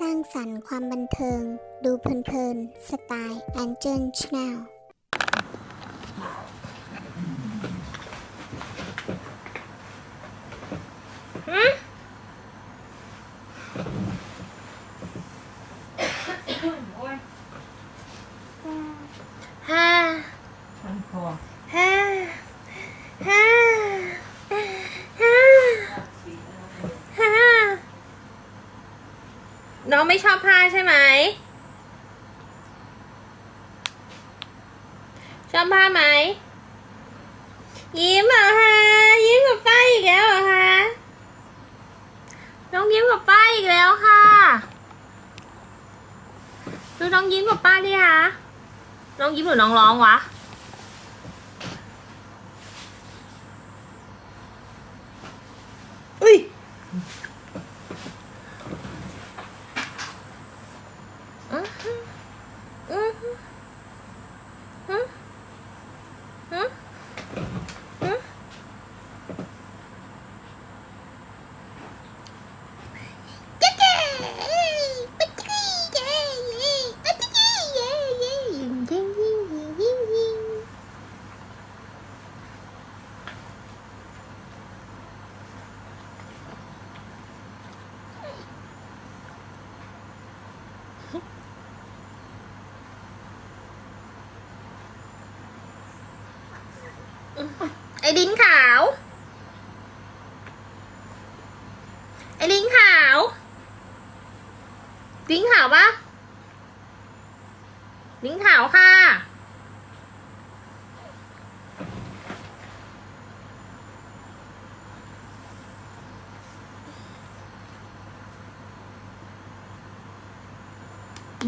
สร้างสรรค์ความบันเทิง ดูเพลินๆ สไตล์แอนเจิลชาแนลฮ่าพันคอ ฮ่าฮ่าฮ่าฮ่าน้ องไม่ชอบผ้าใช่ไหม ชอบผ้าไหม ยิ้มเหรอคะยิ้มกับป้าอีกแล้วเหรอคะน้องยิ้มกับป้าอีกแล้วค่ะ ดูน้องยิ้มกับป้าดิคะน้องยิ้มหรือน้องร้องวะอุ้ยอื้อหืออื้อหือหือหือหือจ๊ะจ๊ะปั๊ดจี้เย้เย้ปั๊ดจี้เย้เย้ยิงยิงยิงยิงยิงยิง ไอ้ลิ้นขาว ไอ้ลิ้นขาว ลิ้นขาวปะลิ้นขาวค่ะ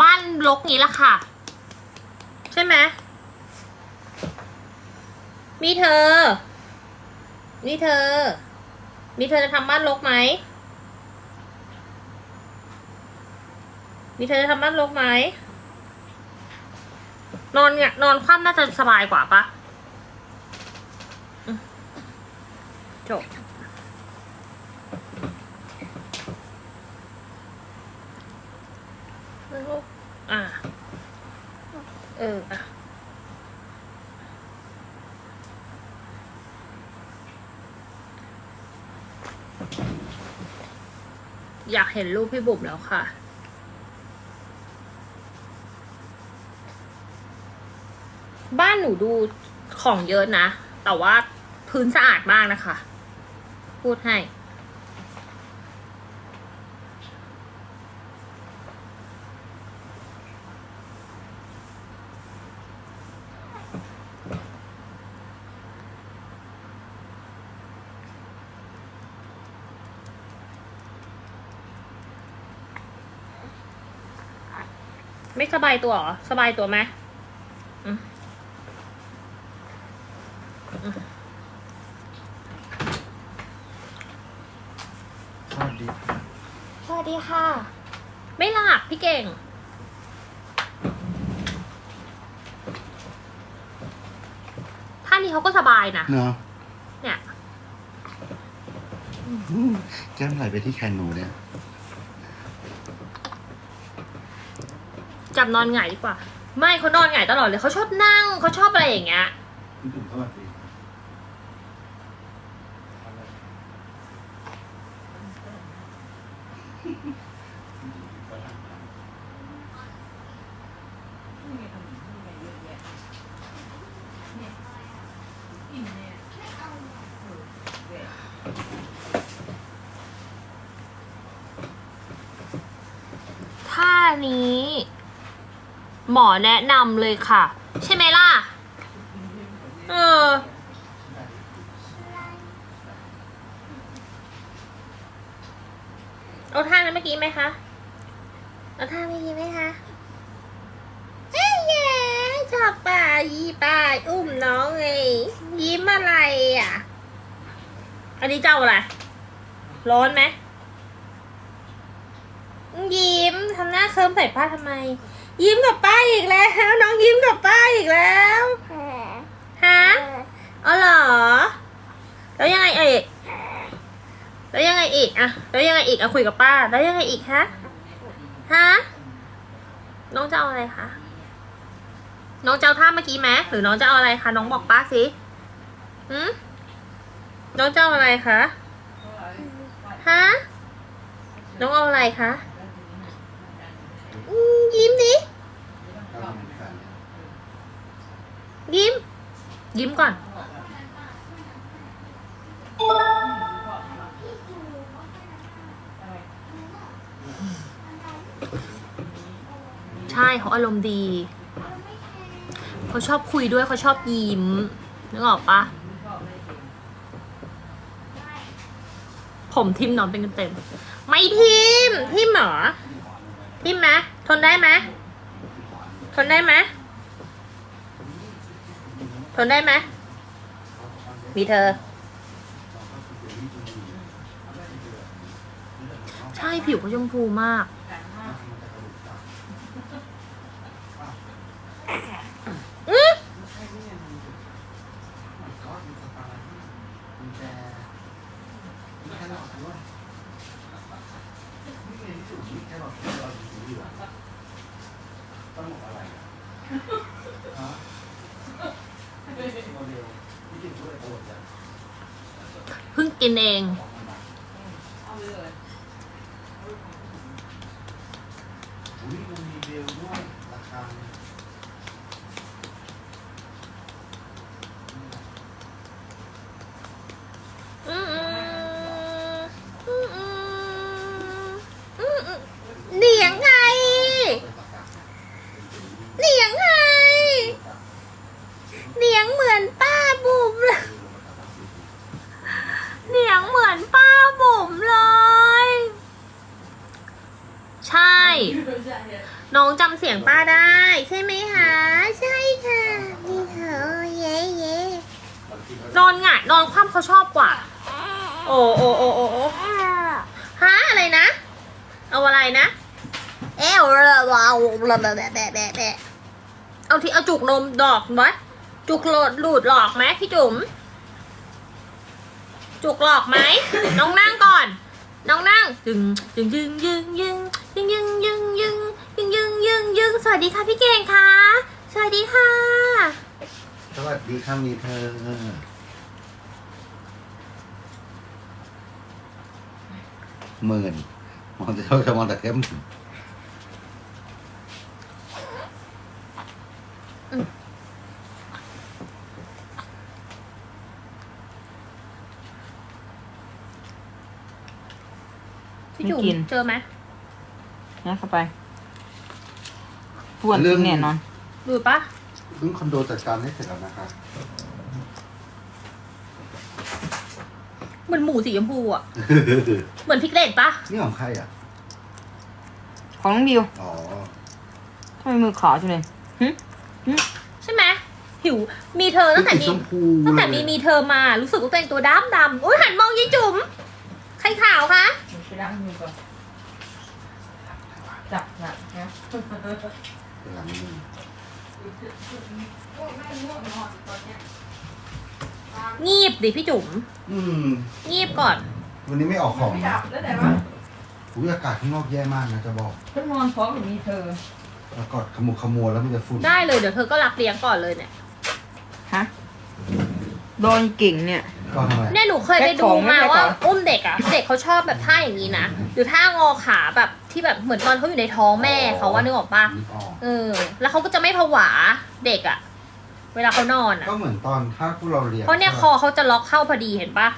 บ้านรกนี้ละค่ะ ใช่ไหม มีเธอมีเธอมีเธอจะทำบ้านรกไหมมีเธอจะทำบ้านรกไหม นอนเนี่ยนอนคว่ำน่าจะสบายกว่าปะอืมจบอะ เอออะ อยากเห็นรูปพี่บุ๋มแล้วค่ะ บ้านหนูดูของเยอะนะ แต่ว่าพื้นสะอาดมากนะคะ พูดให้ ไม่สบายตัวเหรอ สบายตัวไหมอืมสวัสดีสวัสดีค่ะ ไม่หลับพี่เก่ง ท่านี้เขาก็สบายนะ เนาะเนี่ย แก้มไหลไปที่แขนหนูเนี่ย จับนอนหงายดีกว่า ไม่เขานอนหงายตลอดเลยเขาชอบนั่งเขาชอบอะไรอย่างเงี้ยคุณจุ๋มสวัสดีท่านี้ หมอแนะนำเลยค่ะ ใช่ไหมล่ะ เออ เอาท่านั้นเมื่อกี้ไหมคะ เอาท่าเมื่อกี้ไหมคะเอ้ยชอบป่ายีป่าอุ้มน้องไงยิ้มอะไรอะ อันนี้เจ้าอะไร ร้อนไหมยิ้มทำหน้าเคิมใส่ป้าทำไม ยิ้มกับป้าอีกแล้ว น้องยิ้มกับป้าอีกแล้วฮะอ๋อเหรอแล้วยังไงเอกแล้วยังไงอีกอะแล้วยังไงอีกอะคุยกับป้า แล้วยังไงอีกฮะฮะน้องจะเอาอะไรคะน้องจะเอาท่าเมื่อกี้ไหมหรือน้องจะเอาอะไรคะน้องบอกป้าสิหืมน้องจะเอาอะไรคะฮะน้องเอาอะไรคะ อืมยิ้มดิ ยิ้ม ยิ้มก่อน ใช่เขาอารมณ์ดี เขาชอบคุยด้วยเขาชอบยิ้ม นึกออกปะผมทิมนอนเป็นเต็ม ไม่ทิมทิมเหรอทิมไหม ทนได้ไหมทนได้ไหมทนได้ไหมมีเธอ ใช่ผิวเขาชมพูมาก อือ ต้องบอกอะไรอะฮะโมเดลที่กินด้วยโอ๊ตอะเพิ่งกินเองอุ้ยมันมีเบลด้วยราคา อืมอืมอืมอืมอืมเนียงไงเนียงไงเนียงเห มือนป้าบุ๋มเลยเนียงเหมือนป้าบุ๋มเลย ใช่ น้องจำเสียงป้าได้ ใช่ไหมคะ ใช่ค่ะนี่เธอเย้เย้นอนหงายนอนคว่ำเขาชอบกว่า โอ้โอ้โอ้โอ้ฮะอะไรนะ เอาอะไรนะ เอ้วว้าวแบะแบะแบะแบบเอาที่เอาจุกนมดอกไว้ จุกโหลดหลุดหลอกไหมพี่จุ๋มจุกหลอกไหมน้องนั่งก่อน น้องนั่งยึงยึงยึงยึงยึงยึงยึงยึงยึงยึงยึงยึงยึงสวัสดีค่ะพี่เก่งค่ะสวัสดีค่ะ สวัสดีค่ะมีเธอหมื่นมองจะเท่าจะมองแต่เข้ม พี่จุ๋มไม่กินเจอไหมนะเข้าไปปวดจริงแน่นอน ดูปะเพิ่งคอนโดจัดการให้เสร็จแล้วนะคะเหมือนหมูสีชมพูอะ เหมือนพริกเล็ดปะนี่ของใครอะ ของน้องบิวอ๋อ ทำไมมือขาวจังเลยหึใช่ไหมผิวมีเธอตั้งแต่สีมีชมพูตั้งแต่มีเลย มีเธอมารู้สึกว่าตัวเองตัวดำดำอุ้ยหันมองยายจุ๋มใครขาวคะ ไปล้างมือก่อนจับหนักนะ หลังมืองีบดิพี่จุ๋มอืม งีบก่อน วันนี้ไม่ออกของจันะบแล้วแต่ว่าอุ้ยอากาศข้างนอกแย่มากนะจะบอกฉันนอนพร้อมกับมีเธออากาศขมุกขมัวแล้วมันจะฝุ่นได้เลยเดี๋ยวเธอก็รับเลี้ยงก่อนเลยเนี่ยฮะ โดนกิ่งเนี่ย ก็ทำไมเนี่ยหนูเคยไปดูแพ็คของไม่มาได้ว่าก่อนอุ้มเด็กอะ เด็กเขาชอบแบบท่าอย่างนี้นะหรือท่างอขาแบบ ที่แบบเหมือนตอนเขาอยู่ในท้องแม่เขาว่านึกออกปะนึกออกเออ แล้วเขาก็จะไม่ผวาเด็กอะเวลาเขานอนอะก็เหมือนตอนถ้าพวกเราเรียนเพราะเนี่ยคอเขาจะล็อกเข้าพอดีเห็นปะ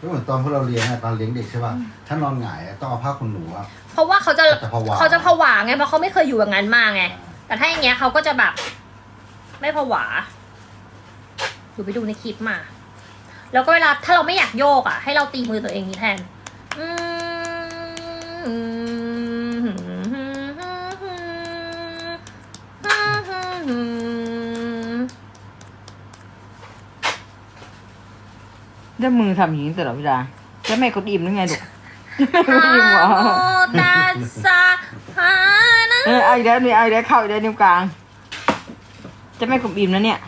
ก็เหมือนตอนพวกเราเรียนอะตอนเลี้ยงเด็กใช่ป่ะถ้านอนหงายอะต้องเอาผ้าขนหนูอะเพราะว่าเขาจะจะผวาเขาจะผวาไงเพราะเขาไม่เคยอยู่อย่างนั้นมาไง แต่ถ้าอย่างเงี้ยเขาก็จะแบบ ไม่ผวาดูไปดูในคลิปมา แล้วก็เวลาถ้าเราไม่อยากโยกอะให้เราตีมือตัวเองนี้แทน อืม แล้วมือทำอย่างนี้ตลอดเวลาจะไม่กดอิ่มหรือไงลูกจะไม่กดอิ่มเหรอตาซาฮานะเออเอาอีกแล้วนี่เอาอีกแล้วเข้าอีกแล้วนิ้วกลาง จะไม่กดอิ่มแล้วเนี่ย